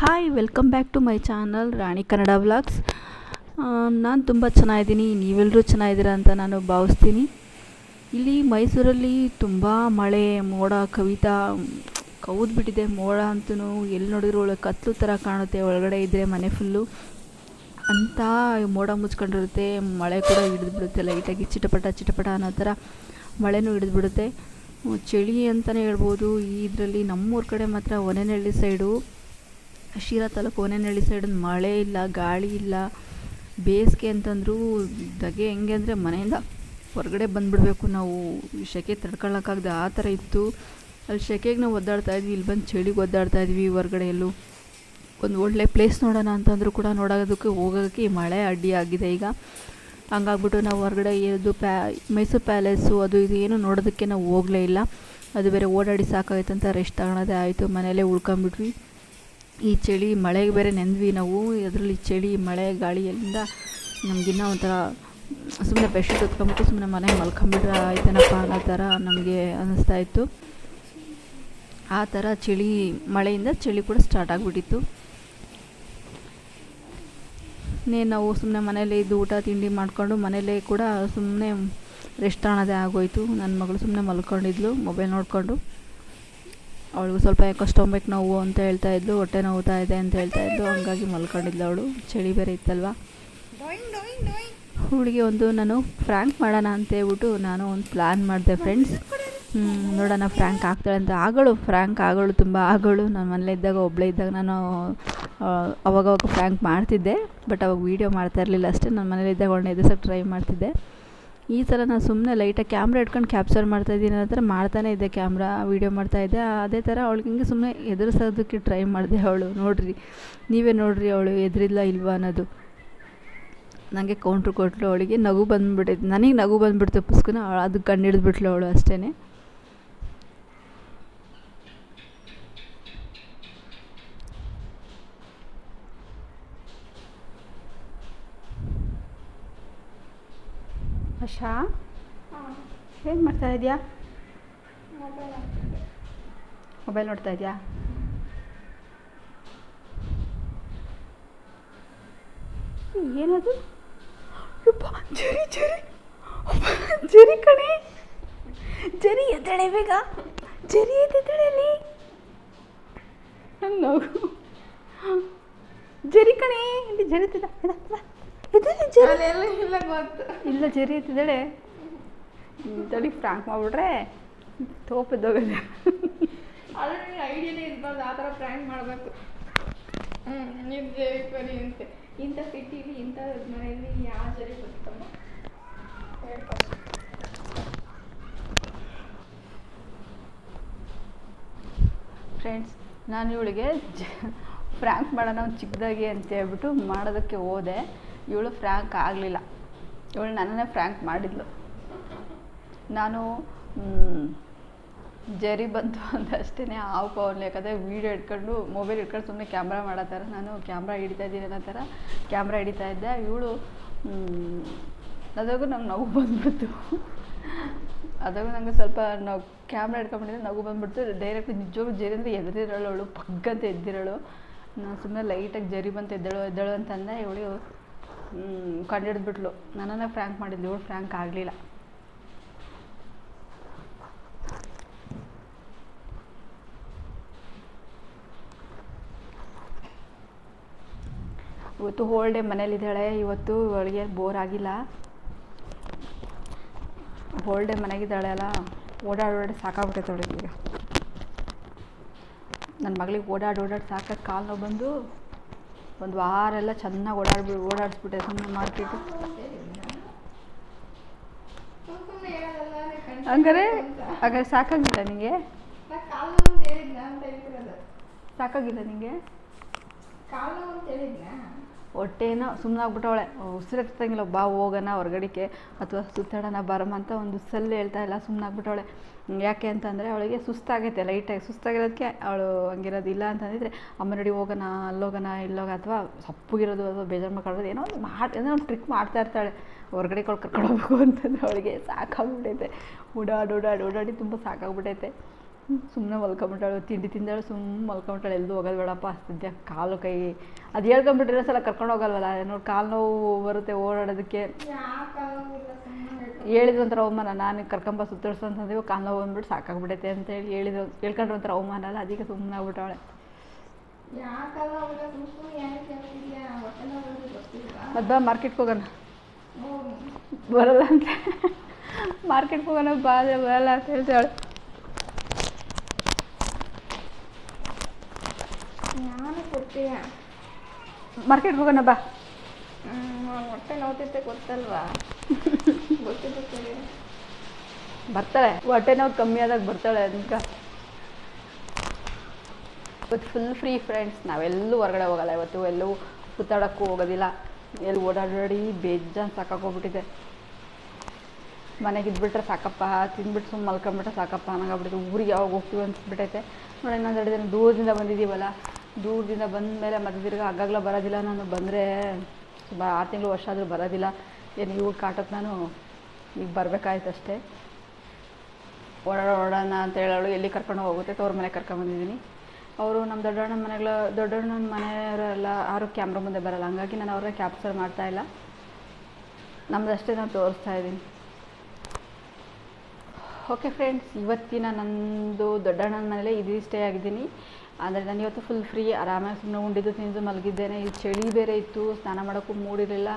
Hi welcome back to my channel Rani Kannada vlogs ನಾನು ತುಂಬ ಚೆನ್ನಾಗಿದ್ದೀನಿ. ನೀವೆಲ್ಲರೂ ಚೆನ್ನಾಗಿದ್ದೀರಾ ಅಂತ ನಾನು ಭಾವಿಸ್ತೀನಿ. ಇಲ್ಲಿ ಮೈಸೂರಲ್ಲಿ ತುಂಬ ಮಳೆ, ಮೋಡ, ಕವಿತಾ ಕವಿದ್ಬಿಟ್ಟಿದೆ ಮೋಡ ಅಂತೂ ಎಲ್ಲಿ ನೋಡಿದ್ರು ಒಳಗೆ ಕತ್ಲು ಥರ ಕಾಣುತ್ತೆ. ಒಳಗಡೆ ಇದ್ದರೆ ಮನೆ ಫುಲ್ಲು ಅಂತ ಮೋಡ ಮುಚ್ಕೊಂಡಿರುತ್ತೆ. ಮಳೆ ಕೂಡ ಹಿಡಿದ್ಬಿಡುತ್ತೆ. ಲೈಟಾಗಿ ಚಿಟಪಟ ಚಿಟಪಟ ಅನ್ನೋ ಥರ ಮಳೆನೂ ಹಿಡಿದ್ಬಿಡುತ್ತೆ. ಚಳಿ ಅಂತಲೇ ಹೇಳ್ಬೋದು. ಇದರಲ್ಲಿ ನಮ್ಮೂರ ಕಡೆ ಮಾತ್ರ ಒನೆನಹಳ್ಳಿ ಸೈಡು ಶಿರಾ ತಾಲೂಕು ಒನೆನಹಳ್ಳಿ ಸೈಡ್ ಮಳೆ ಇಲ್ಲ, ಗಾಳಿ ಇಲ್ಲ. ಬೇಸಿಗೆ ಅಂತಂದರೂ ಧಗೆ ಹೆಂಗೆ ಅಂದರೆ ಮನೆಯಿಂದ ಹೊರಗಡೆ ಬಂದುಬಿಡ್ಬೇಕು. ನಾವು ಸೆಕೆ ತಡ್ಕೊಳ್ಳೋಕ್ಕಾಗದೆ ಆ ಥರ ಇತ್ತು. ಅಲ್ಲಿ ಸೆಕೆಗೆ ನಾವು ಒದ್ದಾಡ್ತಾ ಇದ್ವಿ, ಇಲ್ಲಿ ಬಂದು ಚಳಿಗೆ ಒದ್ದಾಡ್ತಾ ಇದ್ವಿ ಹೊರಗಡೆ ಎಲ್ಲೂ. ಒಂದು ಒಳ್ಳೆ ಪ್ಲೇಸ್ ನೋಡೋಣ ಅಂತಂದರೂ ಕೂಡ ನೋಡೋದಕ್ಕೆ ಹೋಗೋಕ್ಕೆ ಮಳೆ ಅಡ್ಡಿಯಾಗಿದೆ ಈಗ. ಹಂಗಾಗ್ಬಿಟ್ಟು ನಾವು ಹೊರಗಡೆ ಇದು ಪ್ಯಾ, ಮೈಸೂರು ಪ್ಯಾಲೇಸು ಅದು ಇದು ಏನು ನೋಡೋದಕ್ಕೆ ನಾವು ಹೋಗಲೇ ಇಲ್ಲ. ಅದು ಬೇರೆ ಓಡಾಡಿ ಸಾಕಾಯ್ತು ರೆಸ್ಟ್ ತಗೊಳೋದೇ ಆಯಿತು. ಮನೆಯಲ್ಲೇ ಉಳ್ಕೊಂಬಿಟ್ವಿ ಈ ಚಳಿ ಮಳೆಗೆ ಬೇರೆ ನೆಂದ್ವಿ ನಾವು. ಅದರಲ್ಲಿ ಚಳಿ, ಮಳೆ ಗಾಳಿಯಲ್ಲಿಂದ ನಮಗಿನ್ನ ಒಂಥರ ಸುಮ್ಮನೆ ಬೆಡ್ಶೀಟ್ ಹೊತ್ಕೊಂಬಿಟ್ಟು ಸುಮ್ಮನೆ ಮನೆ ಮಲ್ಕೊಂಬಿಟ್ರೆ ಆಯ್ತೇನಪ್ಪ ಅನ್ನೋ ಥರ ನಮಗೆ ಅನ್ನಿಸ್ತಾ ಇತ್ತು. ಆ ಥರ ಚಳಿ, ಮಳೆಯಿಂದ ಚಳಿ ಕೂಡ ಸ್ಟಾರ್ಟ್ ಆಗಿಬಿಟ್ಟಿತ್ತು. ನಾವು ಸುಮ್ಮನೆ ಮನೇಲಿ ಇದ್ದು ಊಟ, ತಿಂಡಿ ಮಾಡಿಕೊಂಡು ಮನೇಲೇ ಕೂಡ ಸುಮ್ಮನೆ ರೆಸ್ಟ್ ತಗೊಳೋದೇ ಆಗೋಯಿತು. ನನ್ನ ಮಗಳು ಸುಮ್ಮನೆ ಮಲ್ಕೊಂಡಿದ್ಲು ಮೊಬೈಲ್ ನೋಡಿಕೊಂಡು. ಅವಳಿಗೂ ಸ್ವಲ್ಪ ಯಾಕೋ ನೋವು ಅಂತ ಹೇಳ್ತಾ ಇದ್ಲು, ಹೊಟ್ಟೆ ನೋವುತಾ ಇದೆ ಅಂತ ಹೇಳ್ತಾ ಇದ್ಲು. ಹಂಗಾಗಿ ಮಲ್ಕೊಂಡಿದ್ಲು ಅವಳು. ಚಳಿ ಬೇರೆ ಇತ್ತಲ್ವ? ಹುಡುಗಿ ಒಂದು, ನಾನು ಫ್ರ್ಯಾಂಕ್ ಮಾಡೋಣ ಅಂತ ಹೇಳ್ಬಿಟ್ಟು ನಾನು ಒಂದು ಪ್ಲ್ಯಾನ್ ಮಾಡಿದೆ ಫ್ರೆಂಡ್ಸ್ ನೋಡೋಣ ಫ್ರ್ಯಾಂಕ್ ಆಗ್ತಾಳೆ ಅಂತ. ಆಗಳು ಫ್ರ್ಯಾಂಕ್ ಆಗಳು, ತುಂಬ ಆಗಳು. ನಾನು ಮನೇಲಿ ಇದ್ದಾಗ ಒಬ್ಬಳೇ ಇದ್ದಾಗ ನಾನು ಅವಾಗವಾಗ ಫ್ರ್ಯಾಂಕ್ ಮಾಡ್ತಿದ್ದೆ. ಬಟ್ ಅವಾಗ ವೀಡಿಯೋ ಮಾಡ್ತಾ ಇರಲಿಲ್ಲ ಅಷ್ಟೇ. ನಾನು ಮನೇಲಿ ಇದ್ದಾಗ ಒಳ್ಳೆ ಸ್ವಲ್ಪ ಟ್ರೈ ಮಾಡ್ತಿದ್ದೆ. ಈ ಸಲ ನಾನು ಸುಮ್ಮನೆ ಲೈಟಾಗಿ ಕ್ಯಾಮ್ರಾ ಇಟ್ಕೊಂಡು ಕ್ಯಾಪ್ಚರ್ ಮಾಡ್ತಾಯಿದ್ದೀನಿ ಅನ್ನೋ ಥರ ಮಾಡ್ತಾನೇ ಇದ್ದೆ ಕ್ಯಾಮ್ರಾ ವೀಡಿಯೋ ಮಾಡ್ತಾಯಿದ್ದೆ ಅದೇ ಥರ ಅವಳಿಗೆ ಹಿಂಗೆ ಸುಮ್ಮನೆ ಎದುರಿಸೋದಕ್ಕೆ ಟ್ರೈ ಮಾಡಿದೆ ಅವಳು. ನೋಡಿರಿ, ನೀವೇ ನೋಡಿರಿ ಅವಳು ಎದುರಿಲ್ಲ ಇಲ್ವಾ ಅನ್ನೋದು. ನನಗೆ ಕೌಂಟ್ರ್ ಕೊಟ್ಟಳು ಅವಳಿಗೆ. ನಗು ಬಂದುಬಿಟ್ಟಿತ್ತು ನನಗೆ ನಗು ಬಂದುಬಿಡ್ತು ಪುಸ್ಕನ ಅದು ಕಂಡು ಹಿಡಿದ್ಬಿಟ್ಲು ಅವಳು ಅಷ್ಟೇ ಆಶಾ ಏನು ಮಾಡ್ತಾ ಇದೆಯಾ? ಮೊಬೈಲ್ ನೋಡ್ತಾ ಇದೆಯಾ? ಏನದು? ಜರಿ ಜರಿ. ಜರಿ ಕಣೆ. ಜರಿ ಎದ್ದೇಳೆ ಬೇಗ. ಜರಿ ಎದ್ದೇಳಲಿ ನಗು ಜರಿ ಕಣೆ. ಇಲ್ಲಿ ಜರಿ ಇಲ್ಲ ಜರಿ ಎತ್ತಿದ್ದಾಳೆ ತಡಿ ಫ್ರಾಂಕ್ ಮಾಡ್ಬಿಟ್ರೆ ತೋಪಿದ್ದೋಗದೆ ಐಡಿಯಾನೇ ಇರ್ಬಾರ್ದು ಆ ಥರ ಪ್ರ್ಯಾಂಕ್ ಮಾಡಬೇಕು. ಹ್ಞೂ ಜರಿ ಬರಿ ಅಂತೆ. ಇಂಥ ಸಿಟಿಲಿ ಇಂಥ ಮನೆಯಲ್ಲಿ ಯಾವ ಜರಿ ಬರ್ತಮ್ಮ ಫ್ರೆಂಡ್ಸ್ ನಾನು ಇವಳಿಗೆ ಫ್ರ್ಯಾಂಕ್ ಮಾಡೋಣ ಒಂದು ಚಿಕ್ಕದಾಗಿ ಅಂತ ಹೇಳ್ಬಿಟ್ಟು ಮಾಡೋದಕ್ಕೆ ಹೋದೆ. ಇವಳು ಫ್ರ್ಯಾಂಕ್ ಆಗಲಿಲ್ಲ. ಇವಳು ನನ್ನನ್ನೇ ಫ್ರ್ಯಾಂಕ್ ಮಾಡಿದ್ಲು. ನಾನು ಜರಿ ಬಂತು ಅಂದಷ್ಟೇ ಹಾವು ಪವನ್ ಯಾಕಂದರೆ ವೀಡಿಯೋ ಇಟ್ಕೊಂಡು ಮೊಬೈಲ್ ಇಟ್ಕೊಂಡು ಸುಮ್ಮನೆ ಕ್ಯಾಮ್ರಾ ಮಾಡೋ ಥರ, ನಾನು ಕ್ಯಾಮ್ರಾ ಹಿಡಿತಾ ಇದ್ದೀನಿ ಅನ್ನೋ ಥರ ಕ್ಯಾಮ್ರಾ ಹಿಡಿತಾ ಇದ್ದೆ. ಇವಳು ಅದಾಗೂ ನಂಗೆ ನಗು ಬಂದ್ಬಿಡ್ತು. ಅದಾಗೂ ನಂಗೆ ಸ್ವಲ್ಪ ನಾವು ಕ್ಯಾಮ್ರಾ ಹಿಡ್ಕೊಂಬಿಟ್ಟಿದ್ರೆ ನಗು ಬಂದ್ಬಿಡ್ತು. ಡೈರೆಕ್ಟ್ ನಿಜವಾಗ್ಲೂ ಜರಿ ಅಂದರೆ ಎದ್ದಿರೋಳು ಅವಳು, ಪಗ್ಗಂತ ಎದ್ದಿರೋಳು. ನಾನು ಸುಮ್ಮನೆ ಲೈಟಾಗಿ ಜರಿ ಬಂತು ಎದ್ದೇಳು ಎದ್ದೇಳು ಅಂತಂದೆ. ಇವಳು ಕಂಡಿಡಿದ್ಬಿಟ್ಲು. ನನ್ನನ್ನು ಫ್ರ್ಯಾಂಕ್ ಮಾಡಿದ್ಲು. ಇವಳು ಫ್ರ್ಯಾಂಕ್ ಆಗಲಿಲ್ಲ. ಇವತ್ತು ಹೋಲ್ ಡೇ ಮನೇಲಿದ್ದಾಳೆ ಇವತ್ತು ಅವಳಿಗೆ ಬೋರ್ ಆಗಿಲ್ಲ. ಹೋಲ್ ಡೇ ಮನೆಗಿದ್ದಾಳೆ ಅಲ್ಲ. ಓಡಾಡಿ ಓಡಾಡಿ ಸಾಕಾಗ್ಬಿಟ್ಟೈತೆ ಅವಳಿಗೆ ಈಗ. ನನ್ನ ಮಗಳಿಗೆ ಓಡಾಡಿ ಓಡಾಡಿ ಸಾಕಾಗಿ ಕಾಲು ನೋವು ಬಂದು ಒಂದು ವಾರ ಎಲ್ಲ ಚೆನ್ನಾಗಿ ಓಡಾಡ್ಬಿ, ಓಡಾಡಿಸ್ಬಿಟ್ಟೆ ಸುಮ್ಮನೆ ಮಾರ್ಕೆಟು. ಹಂಗಾರೆ, ಹಾಗಾದ್ರೆ ಸಾಕಾಗಿಲ್ಲ ನಿನಗೆ ನಾ ಕಾಲು ಅಂತ ಹೇಳಿದ್ನ? ಅಂತ ಹೇಳ್ತಿರೋದು ಸಾಕಾಗಿಲ್ಲ ನಿನಗೆ ಕಾಲು ಸುಮ್ಮನಾಗ್ಬಿಟ್ಟವಳೆ ಉಸಿರಾಗ್ತಂಗಿಲ್ಲ ಬಾ ಹೋಗೋಣ ಹೊರಗಡೆಗೆ ಅಥವಾ ಸುತ್ತಾಡೋಣ, ಬರಮ್ಮ ಅಂತ ಒಂದು ಸಲ್ಲು ಹೇಳ್ತಾ ಇಲ್ಲ ಸುಮ್ಮನೆ ಆಗ್ಬಿಟ್ಟವಳೆ ಯಾಕೆ ಅಂತಂದರೆ ಅವಳಿಗೆ ಸುಸ್ತಾಗೈತೆ, ಲೈಟಾಗಿ ಸುಸ್ತಾಗಿರೋದಕ್ಕೆ ಅವಳು ಹಂಗಿರೋದು ಇಲ್ಲ ಅಂತಂದಿದ್ರೆ, ಅಮ್ಮ ನಡಿ ಹೋಗೋಣ, ಅಲ್ಲೋಗೋಣ, ಇಲ್ಲೋಗ ಅಥವಾ ಸಪ್ಪಗಿರೋದು ಅಥವಾ ಬೇಜಾರು ಮಾಡ್ಕೊಳ್ಳೋದು ಏನೋ ಒಂದು ಮಾಡಿ, ಏನೋ ಒಂದು ಟ್ರಿಕ್ ಮಾಡ್ತಾ ಇರ್ತಾಳೆ. ಹೊರ್ಗಡೆ ಕರ್ಕೊಂಡು ಹೋಗ್ಬೇಕು ಅಂತಂದ್ರೆ ಅವಳಿಗೆ ಸಾಕಾಗ್ಬಿಟ್ಟೈತೆ. ಓಡಾಡಿ ಓಡಾಡಿ ಓಡಾಡಿ ತುಂಬ ಸಾಕಾಗ್ಬಿಟ್ಟೈತೆ. ಸುಮ್ಮನೆ ಮಲ್ಕೊಂಬಿಟ್ಟಾಳು, ತಿಂಡಿ ತಿಂದಾಳು ಸುಮ್ಮನೆ ಮಲ್ಕೊಂಬಿಟ್ಟಾಳು. ಎಲ್ಲೂ ಹೋಗೋದು ಬೇಡಪ್ಪ ಸದ್ಯ ಕಾಲು ಕೈ, ಅದು ಹೇಳ್ಕೊಂಬಿಟ್ರೆ ಸಲ ಕರ್ಕೊಂಡು ಹೋಗಲ್ವಲ್ಲ, ನೋಡಿ ಕಾಲು ನೋವು ಬರುತ್ತೆ ಓಡಾಡೋದಕ್ಕೆ. ಹೇಳಿದ್ರು ಒಂಥರ ಅವಮಾನ, ನಾನು ಕರ್ಕೊಂಬ ಸುತ್ತಾಡ್ಸು ಅಂತಂದೇವು ಕಾಲು ನೋವು ಬಂದ್ಬಿಟ್ಟು ಸಾಕಾಗ್ಬಿಡೈತೆ ಅಂತ ಹೇಳಿ ಹೇಳಿದ್ರು, ಹೇಳ್ಕೊಂಡ್ರೆ ಒಂಥರ ಅವಮಾನ ಅಲ್ಲ ಅದಕ್ಕೆ ಸುಮ್ಮನೆ ಆಗ್ಬಿಟ್ಟವಳೆ ಮತ್ತು ಮಾರ್ಕೆಟ್ಗೆ ಹೋಗೋಣ. ಬರಲ್ಲ ಅಂತ. ಮಾರ್ಕೆಟ್ಗೆ ಹೋಗೋಣ ಬಾ ಬರಲ್ಲ ಅಂತ ಹೇಳ್ತಾಳೆ. ನಾನು ಕೊಡ್ತೀಯ? ಮಾರ್ಕೆಟ್ಗೆ ಹೋಗೋಣ ಬಾ. ಹೊಟ್ಟೆ ನೋವ್ತೈತೆ ಗೊತ್ತಲ್ವಾ? ಸರಿ ಬರ್ತಾಳೆ. ಹೊಟ್ಟೆ ನೋವು ಕಮ್ಮಿ ಆದಾಗ ಬರ್ತಾಳೆ ಅಂತ. ಇವತ್ತು ಫುಲ್ ಫ್ರೀ ಫ್ರೆಂಡ್ಸ್ ನಾವೆಲ್ಲೂ ಹೊರಗಡೆ ಹೋಗಲ್ಲ. ಇವತ್ತು ಎಲ್ಲೂ ಸುತ್ತಾಡೋಕ್ಕೂ ಹೋಗೋದಿಲ್ಲ. ಎಲ್ಲಿ ಓಡಾಡಿ ಬೇಜಾನ್ ಸಾಕಾಗೋಗ್ಬಿಟ್ಟಿದೆ ಮನೆಗೆ ಇದ್ಬಿಟ್ರೆ ಸಾಕಪ್ಪ. ತಿಂದ್ಬಿಟ್ಟು ಸುಮ್ಮನೆ ಮಲ್ಕೊಂಬಿಟ್ರೆ ಸಾಕಪ್ಪ. ಅನ್ನೋಂಗಾಗ್ಬಿಟ್ಟಿದೆ ಊರಿಗೆ ಯಾವಾಗ ಹೋಗ್ತೀವಿ ಅನ್ಸ್ಬಿಟ್ಟೈತೆ. ನೋಡಿ ಇನ್ನೊಂದು ಎರಡು ದಿನ ದೂರದಿಂದ ಬಂದಿದ್ದೀವಲ್ಲ ದೂರದಿಂದ ಬಂದ ಮೇಲೆ ಮತ್ತೆ ತಿರ್ಗಿ ಆಗಾಗ್ಲೇ ಬರೋದಿಲ್ಲ. ನಾನು ಬಂದರೆ ಬ ಆರು ತಿಂಗಳು ವರ್ಷ ಆದರೂ ಬರೋದಿಲ್ಲ. ಏನು ಇವ್ರ ಕಾಟಕ್ಕೆ ನಾನು ಈಗ ಬರಬೇಕಾಯ್ತು ಅಷ್ಟೇ. ಓಡಾಡ ಓಡೋಣ ಅಂತ ಹೇಳೋಳು. ಎಲ್ಲಿ ಕರ್ಕೊಂಡು ಹೋಗುತ್ತೆ? ತವ್ರ ಮನೆ ಕರ್ಕೊಂಬಂದಿದ್ದೀನಿ ಅವರು ನಮ್ಮ ದೊಡ್ಡಣ್ಣನ ಮನೆಗಳ ದೊಡ್ಡಣ್ಣನ ಮನೆಯವರೆಲ್ಲ ಯಾರು ಕ್ಯಾಮ್ರಾ ಮುಂದೆ ಬರಲ್ಲ. ಹಾಗಾಗಿ ನಾನು ಅವ್ರನ್ನ ಕ್ಯಾಪ್ಚರ್ ಮಾಡ್ತಾ ಇಲ್ಲ. ನಮ್ಮದಷ್ಟೇ ನಾನು ತೋರಿಸ್ತಾ ಇದ್ದೀನಿ. ಓಕೆ ಫ್ರೆಂಡ್ಸ್ ಇವತ್ತಿನ ನಂದು ದೊಡ್ಡಣ್ಣನ ಮನೇಲೆ ಇದು ಸ್ಟೇ ಆಗಿದ್ದೀನಿ. ಅಂದರೆ ನಾನು ಇವತ್ತು ಫುಲ್ ಫ್ರೀ ಆರಾಮಾಗಿ ಸುಮ್ಮನೆ ಉಂಡಿದ್ದು ತಿಂದು ಮಲಗಿದ್ದೇನೆ. ಇದು ಚಳಿ ಬೇರೆ ಇತ್ತು ಸ್ನಾನ ಮಾಡೋಕ್ಕೂ ಮೂಡಿರಲಿಲ್ಲ.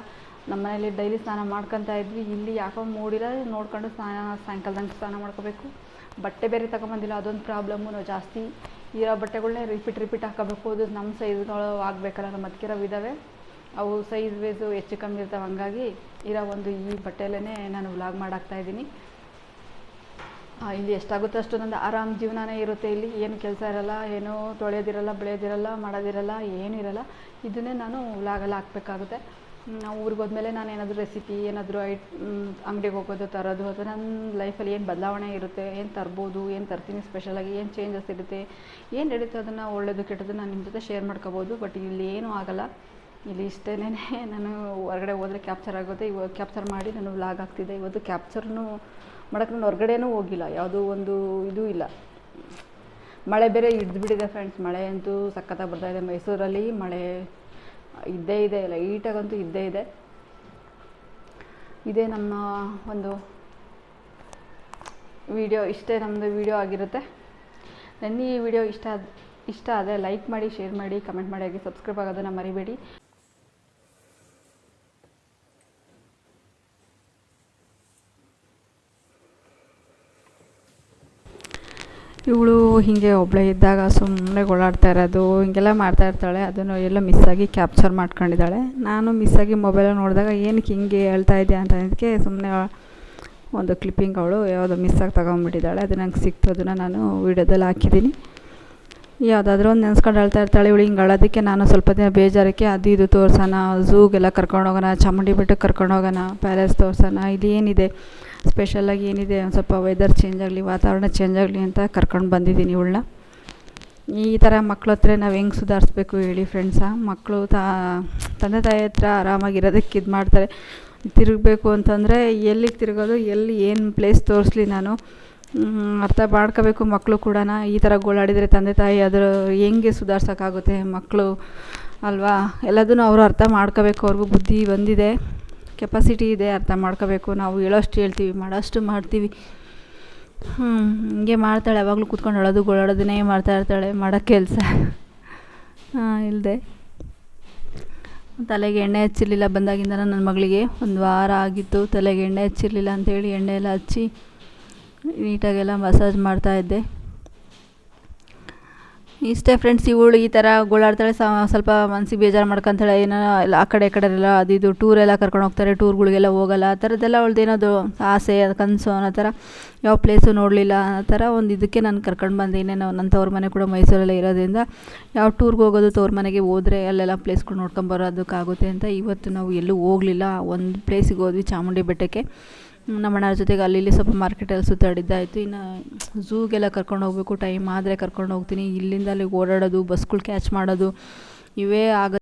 ನಮ್ಮ ಮನೇಲಿ ಡೈಲಿ ಸ್ನಾನ ಮಾಡ್ಕೊತಾ ಇದ್ವಿ. ಇಲ್ಲಿ ಯಾಕೋ ಮೂಡಿಲ್ಲ ನೋಡ್ಕೊಂಡು ಸ್ನಾನ ಸಾಯಂಕಾಲದಂಗೆ ಸ್ನಾನ ಮಾಡ್ಕೋಬೇಕು. ಬಟ್ಟೆ ಬೇರೆ ತಗೊಂಬಂದಿಲ್ಲ ಅದೊಂದು ಪ್ರಾಬ್ಲಮ್ಮು ನಾವು ಜಾಸ್ತಿ. ಇರೋ ಬಟ್ಟೆಗಳನ್ನೇ ರಿಪೀಟ್ ರಿಪೀಟ್ ಹಾಕೋಬೇಕು. ಅದು ನಮ್ಮ ಸೈಜ್ಗಳು ಆಗಬೇಕಲ್ಲ ನಮ್ಮ ಅದಕ್ಕಿರೋ ಇದ್ದಾವೆ ಅವು ಸೈಜ್ ವೇಸು ಹೆಚ್ಚು ಕಮ್ಮಿ ಇರ್ತಾವೆ. ಹಂಗಾಗಿ ಇರೋ ಒಂದು ಈ ಬಟ್ಟೆಯಲ್ಲೇ ನಾನು ವ್ಲಾಗ್ ಮಾಡಾಕ್ತಾ ಇದ್ದೀನಿ. ಆ, ಇಲ್ಲಿ ಎಷ್ಟಾಗುತ್ತೋ ಅಷ್ಟು ನಂದು ಆರಾಮ ಜೀವನನೇ ಇರುತ್ತೆ ಇಲ್ಲಿ. ಏನು ಕೆಲಸ ಇರಲ್ಲ, ಏನೂ ತೊಳೆಯೋದಿರಲ್ಲ ಬೆಳೆಯೋದಿರಲ್ಲ ಮಾಡೋದಿರಲ್ಲ, ಏನೂ ಇರಲ್ಲ. ಇದನ್ನೇ ನಾನು ವ್ಲಾಗಲ್ಲಿ ಹಾಕ್ಬೇಕಾಗುತ್ತೆ. ನಾವು ಊರಿಗೆ ಹೋದ್ಮೇಲೆ ನಾನು ಏನಾದರೂ ರೆಸಿಪಿ ಏನಾದರೂ ಐಟ್ ಅಂಗಡಿಗೆ ಹೋಗೋದು, ತರೋದು ಅಥವಾ ನನ್ನ ಲೈಫಲ್ಲಿ ಏನು ಬದಲಾವಣೆ ಇರುತ್ತೆ, ಏನು ತರ್ಬೋದು, ಏನು ತರ್ತೀನಿ ಸ್ಪೆಷಲಾಗಿ ಏನು ಚೇಂಜಸ್ ಇರುತ್ತೆ, ಏನು ನಡೀತೋ ಅದನ್ನು ಒಳ್ಳೆಯದು ಕೆಟ್ಟದ್ದು ನಾನು ನಿಮ್ಮ ಜೊತೆ ಶೇರ್ ಮಾಡ್ಕೋಬೋದು ಬಟ್ ಇಲ್ಲಿ ಏನೂ ಆಗಲ್ಲ. ಇಲ್ಲಿ ಇಷ್ಟೇನೆ ನಾನು ಹೊರಗಡೆ ಹೋದರೆ ಕ್ಯಾಪ್ಚರ್ ಆಗುತ್ತೆ ಇವಾಗ ಕ್ಯಾಪ್ಚರ್ ಮಾಡಿ ನಾನು ವ್ಲಾಗ್ ಆಗ್ತಿದ್ದೆ ಇವತ್ತು ಕ್ಯಾಪ್ಚರ್ನು ಮಾಡೋಕ್ಕೆ ನಾನು ಹೊರಗಡೆನೂ ಹೋಗಿಲ್ಲ. ಯಾವುದೂ ಒಂದು ಇದು ಇಲ್ಲ. ಮಳೆ ಬೇರೆ ಹಿಡ್ದುಬಿಟ್ಟಿದೆ ಫ್ರೆಂಡ್ಸ್ ಮಳೆ ಅಂತೂ ಸಖತ್ತಾಗಿ ಬರ್ತಾ ಇದೆ. ಮೈಸೂರಲ್ಲಿ ಮಳೆ ಇದ್ದೇ ಇದೆ ಲೈಟಾಗಂತೂ ಇದ್ದೇ ಇದೆ. ಇದೇ ನಮ್ಮ ಒಂದು ವಿಡಿಯೋ ಇಷ್ಟೇ ನಮ್ಮದು ವಿಡಿಯೋ ಆಗಿರುತ್ತೆ. ನನ್ನ ಈ ವಿಡಿಯೋ ಇಷ್ಟ ಇಷ್ಟ ಆದರೆ ಲೈಕ್ ಮಾಡಿ ಶೇರ್ ಮಾಡಿ ಕಮೆಂಟ್ ಮಾಡಿ, ಹಾಗೆ ಸಬ್ಸ್ಕ್ರೈಬ್ ಆಗೋದನ್ನು ಮರಿಬೇಡಿ ಇವಳು ಹೀಗೆ ಒಬ್ಬಳೇ ಇದ್ದಾಗ ಸುಮ್ಮನೆ ಓಡಾಡ್ತಾ ಇರೋದು, ಹಿಂಗೆಲ್ಲ ಮಾಡ್ತಾ ಇರ್ತಾಳೆ. ಅದನ್ನು ಎಲ್ಲ ಮಿಸ್ಸಾಗಿ ಕ್ಯಾಪ್ಚರ್ ಮಾಡ್ಕೊಂಡಿದ್ದಾಳೆ. ನಾನು ಮಿಸ್ಸಾಗಿ ಮೊಬೈಲಲ್ಲಿ ನೋಡಿದಾಗ ಏನಕ್ಕೆ ಹಿಂಗೆ ಹೇಳ್ತಾ ಇದೆಯಾ ಅಂತ ಅದಕ್ಕೆ ಸುಮ್ಮನೆ ಒಂದು ಕ್ಲಿಪ್ಪಿಂಗ್ ಅವಳು ಯಾವುದೋ ಮಿಸ್ಸಾಗಿ ತಗೊಂಬಿಟ್ಟಿದ್ದಾಳೆ ಅದು ನಂಗೆ ಸಿಕ್ತು. ಅದನ್ನು ನಾನು ವೀಡಿಯೋದಲ್ಲಿ ಹಾಕಿದ್ದೀನಿ. ಯಾವುದಾದ್ರೂ ಒಂದು ನೆನೆಸ್ಕೊಂಡು ಹೇಳ್ತಾ ಇರ್ತಾಳೆ ಇವಳು ಹಿಂಗೆ ಅಳೋದಕ್ಕೆ ನಾನು ಸ್ವಲ್ಪ ದಿನ ಬೇಜಾರಕ್ಕೆ ಅದು ಇದು ತೋರ್ಸೋಣ, ಝೂಗೆಲ್ಲ ಕರ್ಕೊಂಡು ಹೋಗೋಣ ಚಾಮುಂಡಿ ಬೆಟ್ಟಕ್ಕೆ ಕರ್ಕೊಂಡು ಹೋಗೋಣ ಪ್ಯಾಲೇಸ್ ತೋರ್ಸೋಣ, ಇಲ್ಲಿ ಏನಿದೆ? ಸ್ಪೆಷಲಾಗಿ ಏನಿದೆ, ಒಂದು ಸ್ವಲ್ಪ ವೆದರ್ ಚೇಂಜ್ ಆಗಲಿ, ವಾತಾವರಣ ಚೇಂಜ್ ಆಗಲಿ ಅಂತ ಕರ್ಕೊಂಡು ಬಂದಿದ್ದೀನಿ ಇವಳನ್ನ ಈ ಥರ ಮಕ್ಳ ಹತ್ರ ನಾವು ಹೆಂಗೆ ಸುಧಾರಿಸ್ಬೇಕು ಹೇಳಿ ಫ್ರೆಂಡ್ಸ ಮಕ್ಕಳು ತಾ, ತಂದೆ ತಾಯಿ ಹತ್ರ ಆರಾಮಾಗಿರೋದಕ್ಕೆ ಇದು ಮಾಡ್ತಾರೆ. ತಿರುಗಬೇಕು ಅಂತಂದರೆ ಎಲ್ಲಿಗೆ ತಿರುಗೋದು, ಎಲ್ಲಿ ಏನು ಪ್ಲೇಸ್ ತೋರಿಸ್ಲಿ ನಾನು? ಅರ್ಥ ಮಾಡ್ಕೋಬೇಕು ಮಕ್ಕಳು ಕೂಡ ಈ ಥರ ಗೋಳಾಡಿದರೆ ತಂದೆ ತಾಯಿ ಅದರ ಹೆಂಗೆ ಸುಧಾರ್ಸೋಕ್ಕಾಗುತ್ತೆ ಮಕ್ಕಳು ಅಲ್ವಾ? ಎಲ್ಲದನ್ನು ಅವರು ಅರ್ಥ ಮಾಡ್ಕೋಬೇಕು, ಅವ್ರಿಗೂ ಬುದ್ಧಿ ಬಂದಿದೆ. ಕೆಪಾಸಿಟಿ ಇದೆ, ಅರ್ಥ ಮಾಡ್ಕೋಬೇಕು. ನಾವು ಹೇಳೋಷ್ಟು ಹೇಳ್ತೀವಿ, ಮಾಡೋಷ್ಟು ಮಾಡ್ತೀವಿ. ಹಿಂಗೆ ಮಾಡ್ತಾಳೆ, ಯಾವಾಗಲೂ ಕೂತ್ಕೊಂಡು ಅಳೋದು ಗೋಳಾಡೋದನ್ನೇ ಮಾಡ್ತಾ ಇರ್ತಾಳೆ, ಮಾಡೋ ಕೆಲಸ. ಇಲ್ಲದೆ ತಲೆಗೆ ಎಣ್ಣೆ ಹಚ್ಚಿರಲಿಲ್ಲ ಬಂದಾಗಿಂದ ನನ್ನ ಮಗಳಿಗೆ. ಒಂದು ವಾರ ಆಗಿತ್ತು, ತಲೆಗೆ ಎಣ್ಣೆ ಹಚ್ಚಿರಲಿಲ್ಲ ಅಂಥೇಳಿ ಎಣ್ಣೆ ಎಲ್ಲ ಹಚ್ಚಿ, ನೀಟಾಗೆಲ್ಲ ಮಸಾಜ್ ಮಾಡ್ತಾಯಿದ್ದೆ ಇಷ್ಟೇ ಫ್ರೆಂಡ್ಸ್ ಇವಳು ಈ ಥರ ಗೋಳಾಡ್ತಾಳೆ ಸ್ವಲ್ಪ ಮನ್ಸಿಗೆ ಬೇಜಾರು ಮಾಡ್ಕೊಂತಾಳೆ, ಏನೋ ಎಲ್ಲ ಆ ಕಡೆ ಈ ಕಡೆ ಎಲ್ಲ ಅದು ಇದು ಟೂರೆಲ್ಲ ಕರ್ಕೊಂಡು ಹೋಗ್ತಾರೆ ಟೂರ್ಗಳಿಗೆಲ್ಲ ಹೋಗಲ್ಲ, ಆ ಥರದ್ದೆಲ್ಲ ಅವಳ್ದು ಆಸೆ ಆಸೆ ಕನಸು ಅನ್ನೋ ಥರ ಯಾವ ಪ್ಲೇಸು ನೋಡಲಿಲ್ಲ ಆ ಥರ ಒಂದು ಇದಕ್ಕೆ ನಾನು ಕರ್ಕೊಂಡು ಬಂದೆ. ಇನ್ನೇನು ನನ್ನ ತವ್ರ ಮನೆ ಕೂಡ ಮೈಸೂರಲ್ಲೇ ಇರೋದ್ರಿಂದ ಯಾವ ಟೂರ್ಗೆ ಹೋಗೋದು ತವ್ರ ಮನೆಗೆ ಹೋದರೆ ಅಲ್ಲೆಲ್ಲ ಪ್ಲೇಸ್ಗಳು ನೋಡ್ಕೊಂಬರೋದಕ್ಕಾಗುತ್ತೆ ಅಂತ ಇವತ್ತು ನಾವು ಎಲ್ಲೂ ಹೋಗಲಿಲ್ಲ. ಒಂದು ಪ್ಲೇಸಿಗೆ ಹೋದ್ವಿ ಚಾಮುಂಡಿ ಬೆಟ್ಟಕ್ಕೆ. ನಮ್ಮ ಅಣ್ಣರ ಜೊತೆಗೆ ಅಲ್ಲಿ ಇಲ್ಲಿ ಸ್ವಲ್ಪ ಮಾರ್ಕೆಟಲ್ಲಿ ಸುತ್ತಾಡಿದ್ದಾಯಿತು. ಇನ್ನು ಝೂಗೆಲ್ಲ ಕರ್ಕೊಂಡು ಹೋಗಬೇಕು, ಟೈಮ್ ಆದರೆ ಕರ್ಕೊಂಡು ಹೋಗ್ತೀನಿ. ಇಲ್ಲಿಂದ ಅಲ್ಲಿಗೆ ಓಡಾಡೋದು, ಬಸ್ಗಳು ಕ್ಯಾಚ್ ಮಾಡೋದು, ಇವೇ ಆಗ